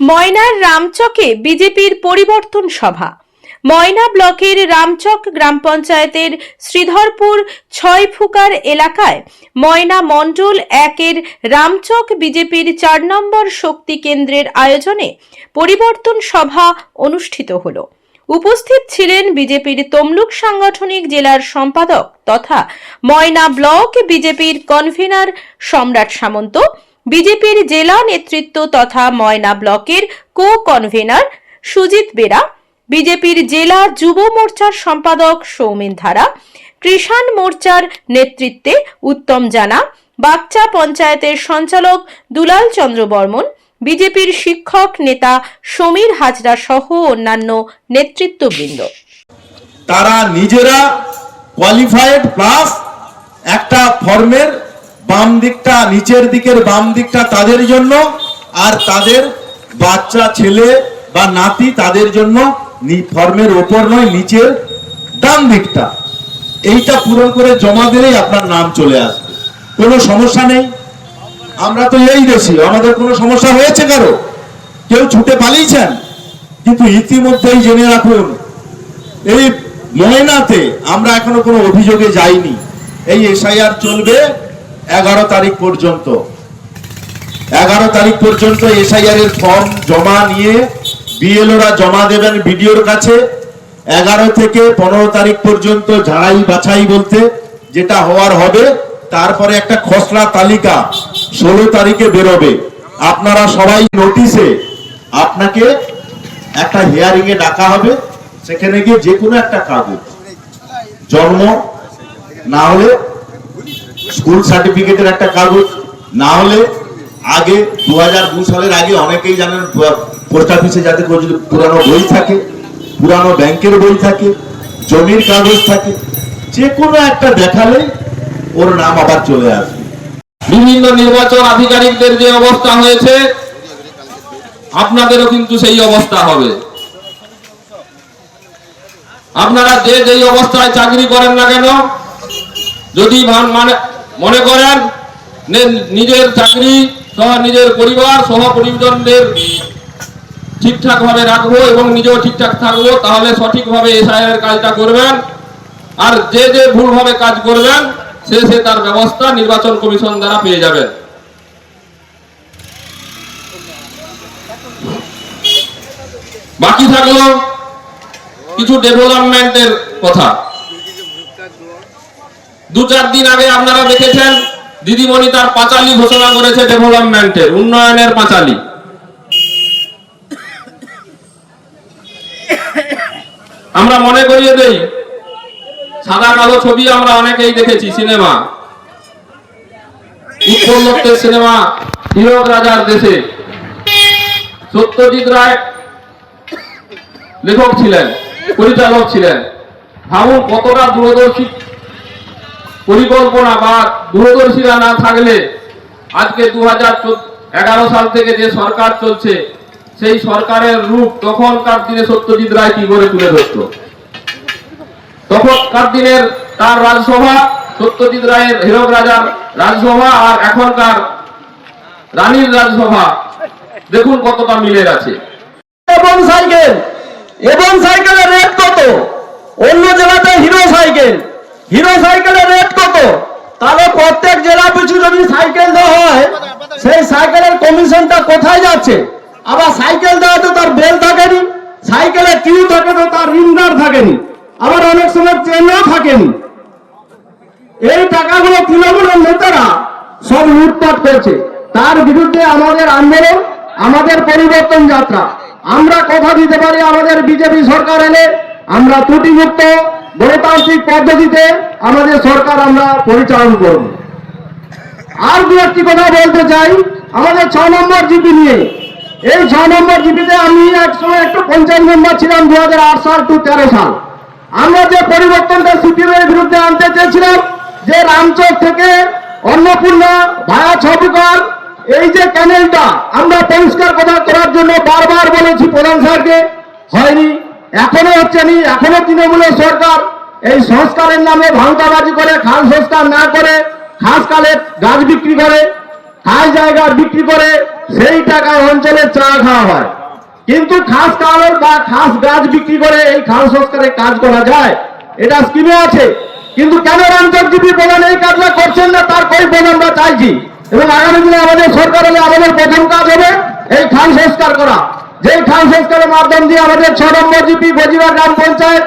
ময়নার রামচকে বিজেপির পরিবর্তন সভা। ময়না ব্লকের রামচক গ্রাম পঞ্চায়েতের শ্রীধরপুর ছয় ফুকার এলাকায় ময়না মণ্ডল একের রামচক বিজেপির চার নম্বর শক্তি কেন্দ্রের আয়োজনে পরিবর্তন সভা অনুষ্ঠিত হলো। উপস্থিত ছিলেন বিজেপির তমলুক সাংগঠনিক জেলার সম্পাদক তথা ময়না ব্লক বিজেপির কনভেনার সম্রাট সামন্ত বিজেপির জেলা নেতৃত্ব তথা ময়না ব্লকের কো কনভেনার সুজিত বেরা, বিজেপির জেলা যুব মোর্চার সম্পাদক সৌমেন ধারা, কৃষাণ মোর্চার নেতৃত্বে উত্তম জানা, বাগচা পঞ্চায়েতের সঞ্চালক দুলাল চন্দ্র বর্মন, বিজেপির শিক্ষক নেতা সমীর হাজরা সহ অন্যান্য নেতৃত্ববৃন্দ। তারা নিজেরা কোয়ালিফাইড প্লাস একটা ফর্মের বাম দিকটা নিচের দিকের বাম দিকটা তাদের জন্য, আর তাদের বাচ্চা, ছেলে বা নাতি তাদের জন্য ফর্মের ওপর নয়, নিচের ডান দিকটা। এইটা পূরণ করে জমা দিলেই আপনার নাম চলে আসবে। কোনো সমস্যা নেই? আমরা তো এই দেশি, আমাদের কোনো সমস্যা হয়েছে কারও? কেউ ছুটে পালিয়েছেন? কিন্তু ইতিমধ্যেই জেনে রাখুন, এই ময়নাতে আমরা এখনও কোনো অভিযোগে যাইনি। এই এসআইআর চলবে এগারো তারিখ পর্যন্ত। এগারো তারিখ পর্যন্ত এসআইআর এর ফর্ম জমা নিয়ে বিএলওরা জমা দেবেন বিডিওর কাছে। এগারো থেকে পনেরো তারিখ পর্যন্ত ঝাড়াই বাছাই বলতে যেটা হওয়ার হবে, তারপরে একটা খসড়া তালিকা ষোলো তারিখে বেরোবে। আপনারা সবাই নোটিশে আপনাকে একটা হিয়ারিং এ ডাকা হবে, সেখানে গিয়ে যে কোনো একটা কাগজ জন্ম না হলে স্কুল সার্টিফিকেটের একটা কাগজ, না হলে আগে দু সালের আগে অনেকেই জানেন পোস্ট অফিসে যাতে পুরানো বই থাকে, পুরানো ব্যাংকের বই থাকে, জমির কাগজ থাকে যে কোনো একটা দেখালে ওর নাম আবার চলে আসবে। বিভিন্ন নির্বাচন আধিকারিকদের যে অবস্থা হয়েছে, আপনাদেরও কিন্তু সেই অবস্থা হবে। আপনারা যে যেই অবস্থায় চাকরি করেন না কেন, যদি মানে মনে করেন নিজের চাকরি সহ নিজের পরিবার সহ পরিজনদের ঠিকঠাক ভাবে রাখব এবং নিজেও ঠিকঠাক থাকব, তাহলে সঠিকভাবে এসআইয়ের কাজটা করবেন। আর যে যে ভুলভাবে কাজ করবেন, সে সে তার ব্যবস্থা নির্বাচন কমিশন দ্বারা পেয়ে যাবেন। বাকি থাকল কিছু ডেভেলপমেন্টের কথা। দু চার দিন আগে আপনারা দেখেছেন, দিদিমণি তার পাঁচালি ঘোষণা করেছে ডেভেলপমেন্টের, উন্নয়নের পাঁচালি। আমরা মনে করিয়ে দেই, সাদা কালো ছবি আমরা অনেকেই দেখেছি, সিনেমা। উৎপল দত্তের সিনেমা হীরক রাজার দেশে। সত্যজিৎ রায় লেখক ছিলেন, পরিচালক ছিলেন। ভাবুন কতটা দূরদর্শী পরিকল্পনা বা দূরদর্শীরা না থাকলে আজকে দু এগারো সাল থেকে যে সরকার চলছে, সেই সরকারের রূপ তখনকার দিনে সত্যজিৎ রায় কি করে তুলে ধরতো? তখনকার দিনের তার রাজসভা, সত্যজিৎ রায়ের হীরক রাজার রাজসভা আর এখনকার রানীর রাজসভা, দেখুন কতটা মিলে আছে এবং সাইকেল, এবং সাইকেলের রেট কত? অন্য জেলাতে হিরো সাইকেল। হিরো সাইকেলের রেট কত? তাহলে প্রত্যেক জেলা পিছু যদি সাইকেল দেওয়া হয়, সেই সাইকেলের কমিশনটা কোথায় যাচ্ছে? আবার সাইকেল দেওয়া তো তার বেল থাকেনি সাইকেলে কিউ থাকে তো তার রিন্ডার থাকেনি, আবার অনেক সময় চেনও থাকেনি। এই টাকাগুলো তৃণমূলের নেতারা সব লুটপাট করছে। তার বিরুদ্ধে আমাদের আন্দোলন, আমাদের পরিবর্তন যাত্রা। আমরা কথা দিতে পারি আমাদের বিজেপি সরকার এলে আমরা ত্রুটিমুক্ত গণতান্ত্রিক পদ্ধতিতে আমাদের সরকার আমরা পরিচালন করব। আর দু একটি কথা বলতে চাই, আমাদের ছ নম্বর জিপি নিয়ে। এই ছ নম্বর জিপিতে আমি এক সময় একটু পঞ্চায়েত মেম্বার ছিলাম দু সাল টু তেরো সাল। আমরা যে পরিবর্তনটা সিপিএমের বিরুদ্ধে আনতে চেয়েছিলাম, যে রামচক থেকে অন্নপূর্ণা ভায়া ছবিকার, এই যে ক্যানেলটা আমরা পরিষ্কার কথা করার জন্য বারবার বলেছি প্রধান স্যারকে, হয়নি। এখনও হচ্ছে নি, এখনও তৃণমূলের সরকার এই সংস্কারের নামে ভাঙতাবাজি করে, খাল সংস্কার না করে, খাস কালে গাছ বিক্রি করে হাই জায়গা বিক্রি করে, সেই টাকায় অঞ্চলের চা খাওয়া হয়। কিন্তু খাস কাগজ বা খাস গাছ বিক্রি করে এই খাল সংস্কারে কাজ করা যায়, এটা স্কিমে আছে। কিন্তু কেন রামচন্দ্রজি প্রধান এই কাজটা করছেন না, তার কই প্রধান আমরা চাইছি? এবং আগামী দিনে আমাদের সরকার হলে আমাদের প্রথম কাজ হবে এই খাল সংস্কার করা। যেই খাল সংস্কারের মাধ্যম দিয়ে আমাদের ছ নম্বর জিপি গজিবা গ্রাম পঞ্চায়েত,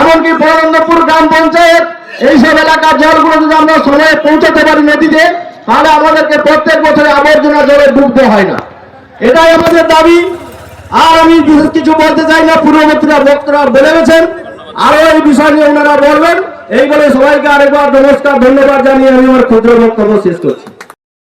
এমনকি বরানন্দপুর গ্রাম পঞ্চায়েত, এইসব এলাকার জলগুলো যদি আমরা সময়ে পৌঁছাতে পারি নদীতে, তাহলে আমাদেরকে প্রত্যেক বছরে আবর্জনা জলে ডুবতে হয় না। এটাই আমাদের দাবি। আর আমি বিশেষ কিছু বলতে চাই না, পূর্ববর্তীরা বক্তারা বলে গেছেন। আরও এই বিষয় নিয়ে ওনারা বলবেন। এই বলে সবাইকে আরেকবার নমস্কার, ধন্যবাদ জানিয়ে আমি আমার ক্ষুদ্র বক্তব্য শেষ করছি।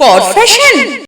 কর ফ্যাশন